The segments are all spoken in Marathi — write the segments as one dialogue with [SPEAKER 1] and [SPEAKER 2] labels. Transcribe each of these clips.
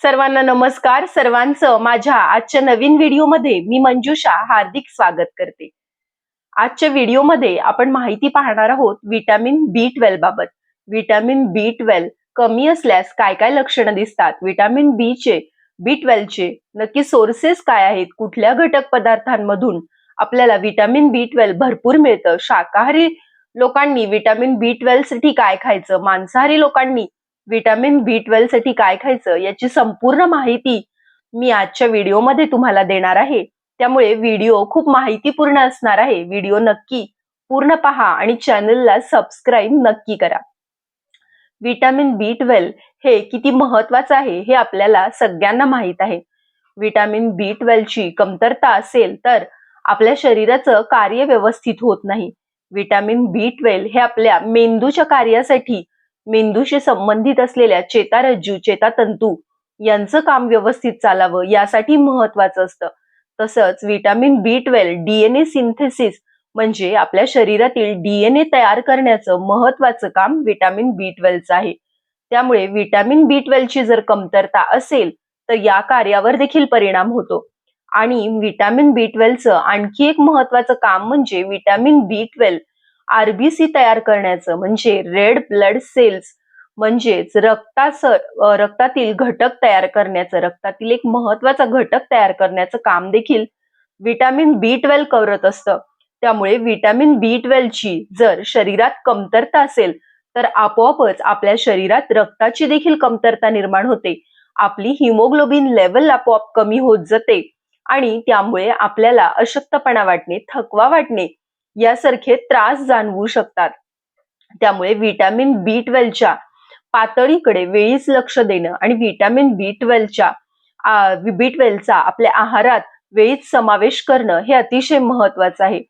[SPEAKER 1] सर्वांना नमस्कार. सर्वांचं माझ्या आजच्या नवीन व्हिडिओमध्ये मी मंजुषा हार्दिक स्वागत करते. आजच्या व्हिडिओमध्ये आपण माहिती पाहणार आहोत विटॅमिन बी ट्वेल्व बाबत. विटॅमिन बी ट्वेल्व कमी असल्यास काय काय लक्षणं दिसतात? विटॅमिन बी चे बी ट्वेल्वचे नक्की सोर्सेस काय आहेत? कुठल्या घटक पदार्थांमधून आपल्याला विटॅमिन बी ट्वेल्व भरपूर मिळतं? शाकाहारी लोकांनी विटॅमिन बी ट्वेल्वसाठी काय खायचं? मांसाहारी लोकांनी विटॅमिन बी ट्वेल्वसाठी काय खायचं याची संपूर्ण माहिती मी आजच्या व्हिडिओमध्ये तुम्हाला देणार आहे. त्यामुळे व्हिडिओ खूप माहितीपूर्ण असणार आहे. व्हिडिओ नक्की पूर्ण पहा आणि चॅनलला सबस्क्राईब नक्की करा. विटॅमिन बी ट्वेल्व हे किती महत्वाचं आहे हे आपल्याला सगळ्यांना माहीत आहे. विटॅमिन बी ची कमतरता असेल तर आपल्या शरीराचं कार्य व्यवस्थित होत नाही. विटॅमिन बी ट्वेल्व हे आपल्या मेंदूच्या कार्यासाठी मेंदूशी संबंधित असलेल्या चेतारज्जू चेतातंतू यांचं काम व्यवस्थित चालावं यासाठी महत्वाचं असतं. तसंच vitamin B twelve DNA synthesis म्हणजे आपल्या शरीरातील डीएनए तयार करण्याचं महत्वाचं काम व्हिटॅमिन बी ट्वेल्वचं आहे. त्यामुळे व्हिटॅमिन बी ची जर कमतरता असेल तर या कार्यावर देखील परिणाम होतो. आणि व्हिटॅमिन बी ट्वेल्वचं आणखी एक महत्वाचं काम म्हणजे व्हिटॅमिन बी ट्वेल्व आरबीसी तयार करण्याचं म्हणजे रेड ब्लड सेल्स म्हणजेच रक्तास रक्तातील घटक तयार करण्याचं रक्तातील एक महत्त्वाचा घटक तयार करण्याचं काम देखील विटॅमिन बी ट्वेल्व करत असतं. त्यामुळे विटॅमिन बी ची जर शरीरात कमतरता असेल तर आपोआपच आपल्या शरीरात रक्ताची देखील कमतरता निर्माण होते. आपली हिमोग्लोबिन लेवल आपोआप कमी होत जाते आणि त्यामुळे आपल्याला अशक्तपणा वाटणे थकवा वाटणे यासारखे त्रास जाणवू शकतात. त्यामुळे व्हिटॅमिन बी ट्वेल्वच्या पातळीकडे वेळीच लक्ष देणं आणि व्हिटॅमिन बी ट्वेल्वच्या बी ट्वेल्वचा आपल्या आहारात वेळीच समावेश करणं हे अतिशय महत्वाचं आहे.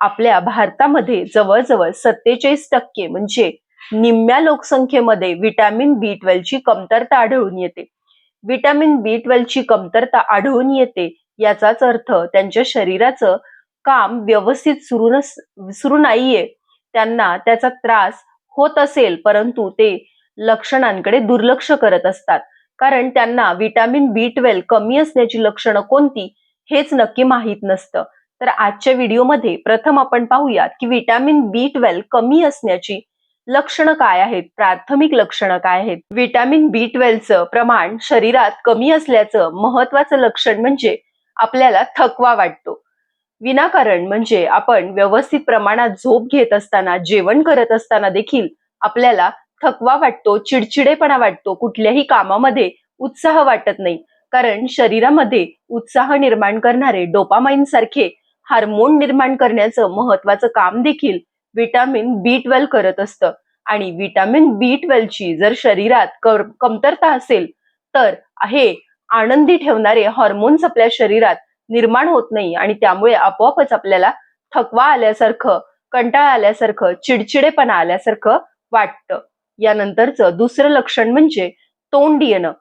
[SPEAKER 1] आपल्या भारतामध्ये जवळजवळ सत्तेचाळीस टक्के म्हणजे निम्म्या लोकसंख्येमध्ये व्हिटॅमिन बी ची कमतरता आढळून येते. व्हिटॅमिन बी ची कमतरता आढळून येते याचाच अर्थ त्यांच्या शरीराचं काम व्यवस्थित सुरू सुरू नाहीये. त्यांना त्याचा त्रास होत असेल परंतु ते लक्षणांकडे दुर्लक्ष करत असतात. कारण त्यांना विटॅमिन बी ट्वेल्व कमी असण्याची लक्षणं कोणती हेच नक्की माहीत नसतं. तर आजच्या व्हिडिओमध्ये प्रथम आपण पाहूयात की विटॅमिन बी ट्वेल्व कमी असण्याची लक्षणं काय आहेत प्राथमिक लक्षणं काय आहेत? विटॅमिन बी ट्वेल्वचं प्रमाण शरीरात कमी असल्याचं महत्वाचं लक्षण म्हणजे आपल्याला थकवा वाटतो. विनाकारण म्हणजे आपण व्यवस्थित प्रमाणात झोप घेत असताना जेवण करत असताना देखील आपल्याला थकवा वाटतो चिडचिडेपणा वाटतो कुठल्याही कामामध्ये उत्साह वाटत नाही. कारण शरीरामध्ये उत्साह निर्माण करणारे डोपामाइन सारखे हार्मोन निर्माण करण्याचं महत्वाचं काम देखील विटामिन बी ट्वेल्व करत असतं. आणि विटामिन बी ची जर शरीरात कमतरता असेल तर हे आनंदी ठेवणारे हॉर्मोन्स आपल्या शरीरात निर्माण होत नाही आणि त्यामुळे आपोआपच आपल्याला थकवा आल्यासारखं कंटाळा आल्यासारखं चिडचिडेपणा आल्यासारखं वाटतं. यानंतरचं दुसरं लक्षण म्हणजे तोंड येणं.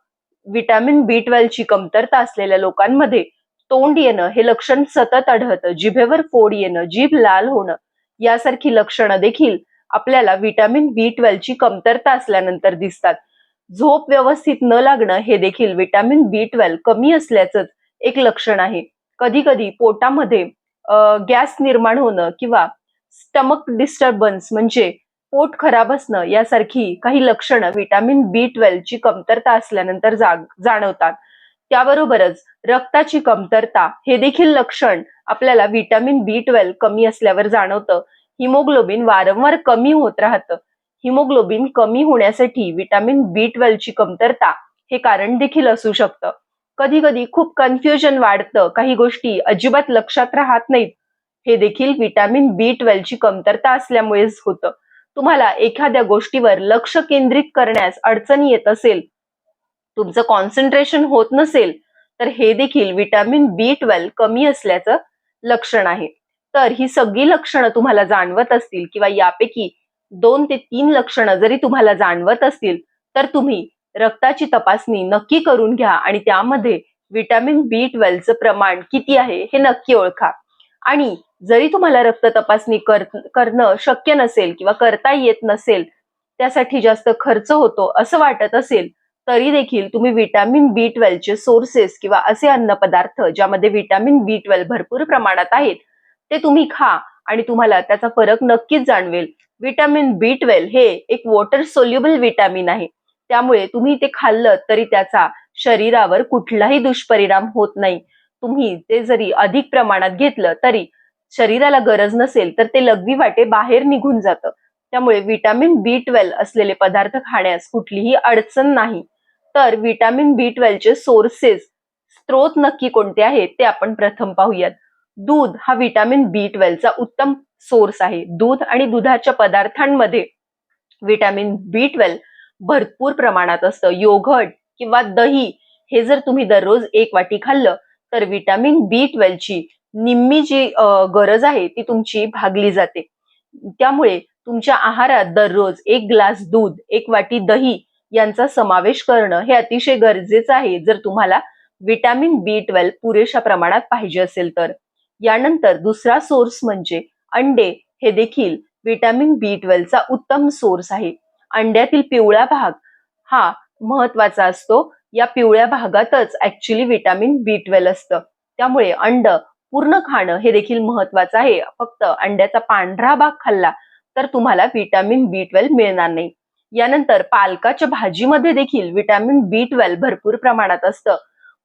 [SPEAKER 1] विटॅमिन बी ची कमतरता असलेल्या लोकांमध्ये तोंड येणं हे लक्षण सतत आढळतं. जिभेवर फोड येणं जीभ लाल होणं यासारखी लक्षणं देखील आपल्याला विटॅमिन बी ची कमतरता असल्यानंतर दिसतात. झोप व्यवस्थित न लागणं हे देखील विटॅमिन बी ट्वेल्व कमी असल्याचंच एक लक्षण आहे. कधी कधी पोटामध्ये गॅस निर्माण होणं किंवा स्टमक डिस्टर्बन्स म्हणजे पोट खराब असणं यासारखी काही लक्षणं व्हिटॅमिन बी ची कमतरता असल्यानंतर जाणवतात. त्याबरोबरच रक्ताची कमतरता हे देखील लक्षण आपल्याला व्हिटॅमिन बी ट्वेल्व कमी असल्यावर जाणवतं. हिमोग्लोबिन वारंवार कमी होत राहतं. हिमोग्लोबिन कमी होण्यासाठी व्हिटॅमिन बी ची कमतरता हे कारण देखील असू शकतं. कधी कधी खूप कन्फ्युजन वाढतं. काही गोष्टी अजिबात लक्षात राहत नाहीत. हे देखील विटॅमिन बी ची कमतरता असल्यामुळेच होतं. तुम्हाला एखाद्या गोष्टीवर लक्ष केंद्रित करण्यास अडचणी येत असेल तुमचं कॉन्सन्ट्रेशन होत नसेल तर हे देखील विटॅमिन बी ट्वेल्व कमी असल्याचं लक्षण आहे. तर ही सगळी लक्षणं तुम्हाला जाणवत असतील किंवा यापैकी दोन ते तीन लक्षणं जरी तुम्हाला जाणवत असतील तर तुम्ही रक्ताची तपासणी नक्की करून घ्या आणि त्यामध्ये विटॅमिन बी ट्वेल्वचं प्रमाण किती आहे हे नक्की ओळखा. आणि जरी तुम्हाला रक्त तपासणी कर करणं शक्य नसेल किंवा करता येत नसेल त्यासाठी जास्त खर्च होतो असं वाटत असेल तरी देखील तुम्ही व्हिटॅमिन बी ट्वेल्वचे सोर्सेस किंवा असे अन्नपदार्थ ज्यामध्ये व्हिटॅमिन बी ट्वेल्व भरपूर प्रमाणात आहेत ते तुम्ही खा आणि तुम्हाला त्याचा फरक नक्कीच जाणवेल. व्हिटॅमिन बी ट्वेल्व हे एक वॉटर सोल्युबल व्हिटॅमिन आहे. त्यामुळे तुम्ही ते खाल्लं तरी त्याचा शरीरावर कुठलाही दुष्परिणाम होत नाही. तुम्ही ते जरी अधिक प्रमाणात घेतलं तरी शरीराला गरज नसेल तर ते लघवी वाटे बाहेर निघून जातं. त्यामुळे विटामिन बी ट्वेल्व असलेले पदार्थ खाण्यास कुठलीही अडचण नाही. तर विटॅमिन बी ट्वेल्वचे सोर्सेस स्त्रोत नक्की कोणते आहेत ते आपण प्रथम पाहूयात. दूध हा विटामिन बी ट्वेल्वचा उत्तम सोर्स आहे. दूध आणि दुधाच्या पदार्थांमध्ये विटामिन बी ट्वेल्व भरपूर प्रमाणात असतं. योगट किंवा दही हे जर तुम्ही दररोज एक वाटी खाल्लं तर विटॅमिन बी ट्वेल्वची निम्मी जी गरज आहे ती तुमची भागली जाते. त्यामुळे तुमच्या आहारात दररोज एक ग्लास दूध एक वाटी दही यांचा समावेश करणं हे अतिशय गरजेचं आहे जर तुम्हाला विटॅमिन बी ट्वेल्व पुरेशा प्रमाणात पाहिजे असेल तर. यानंतर दुसरा सोर्स म्हणजे अंडे. हे देखील विटॅमिन बी ट्वेल्वचा उत्तम सोर्स आहे. अंड्यातील पिवळा भाग हा महत्त्वाचा असतो. या पिवळ्या भागातच ऍक्च्युली व्हिटॅमिन बी ट्वेल्व असतं. त्यामुळे अंड पूर्ण खाणं हे देखील महत्वाचं आहे. फक्त अंड्याचा पांढरा भाग खाल्ला तर तुम्हाला व्हिटॅमिन बी ट्वेल्व मिळणार नाही. यानंतर पालकाच्या भाजीमध्ये देखील विटॅमिन बी ट्वेल्व भरपूर प्रमाणात असतं.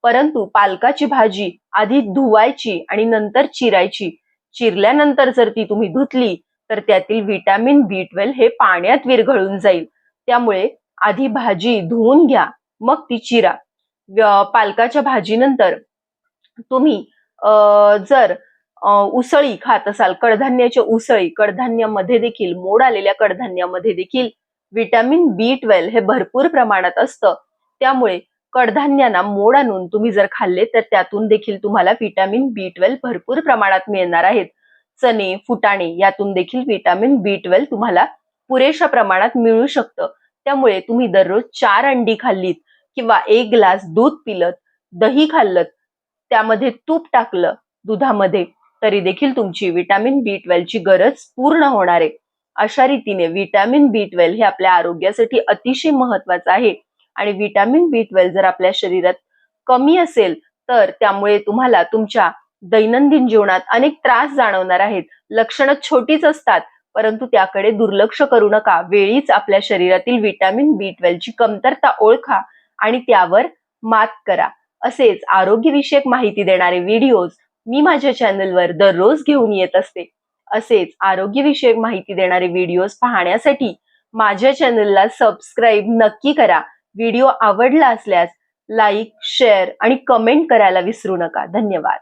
[SPEAKER 1] परंतु पालकाची भाजी आधी धुवायची आणि नंतर चिरायची. चिरल्यानंतर जर ती तुम्ही धुतली तर त्यातील व्हिटॅमिन बी ट्वेल्व हे पाण्यात विरघळून जाईल. त्यामुळे आधी भाजी धुवून घ्या मग ती चिरा. पालकाच्या भाजीनंतर तुम्ही जर उसळी खात असाल कडधान्याच्या उसळी कडधान्यामध्ये देखील मोड आलेल्या कडधान्यामध्ये देखील व्हिटॅमिन बी ट्वेल्व हे भरपूर प्रमाणात असतं. त्यामुळे कडधान्यांना मोड आणून तुम्ही जर खाल्ले तर त्यातून देखील तुम्हाला व्हिटॅमिन बी ट्वेल्व भरपूर प्रमाणात मिळणार आहेत. चणे फुटाणे यातून देखील व्हिटॅमिन बी ट्वेल्व तुम्हाला पुरेशा प्रमाणात मिळू शकतं. त्यामुळे तुम्ही दररोज चार अंडी खाल्लीत किंवा एक ग्लास दूध पिलत दही खाल्लं त्यामध्ये तूप टाकलं दुधामध्ये तरी देखील तुमची विटॅमिन बी ची गरज पूर्ण होणार आहे. अशा रीतीने विटॅमिन बी ट्वेल्व हे आपल्या आरोग्यासाठी अतिशय महत्वाचं आहे. आणि विटॅमिन बी ट्वेल्व जर आपल्या शरीरात कमी असेल तर त्यामुळे तुम्हाला तुमच्या दैनंदिन जीवनात अनेक त्रास जाणवणार आहेत. लक्षणं छोटीच असतात परंतु त्याकडे दुर्लक्ष करू नका. वेळीच आपल्या शरीरातील विटॅमिन बी ट्वेल्वची कमतरता ओळखा आणि त्यावर मात करा. असेच आरोग्यविषयक माहिती देणारे व्हिडिओज मी माझ्या चॅनलवर दररोज घेऊन येत असते. असेच आरोग्यविषयक माहिती देणारे व्हिडिओज पाहण्यासाठी माझ्या चॅनलला सबस्क्राईब नक्की करा. व्हिडिओ आवडला असल्यास लाईक शेअर आणि कमेंट करायला विसरू नका. धन्यवाद.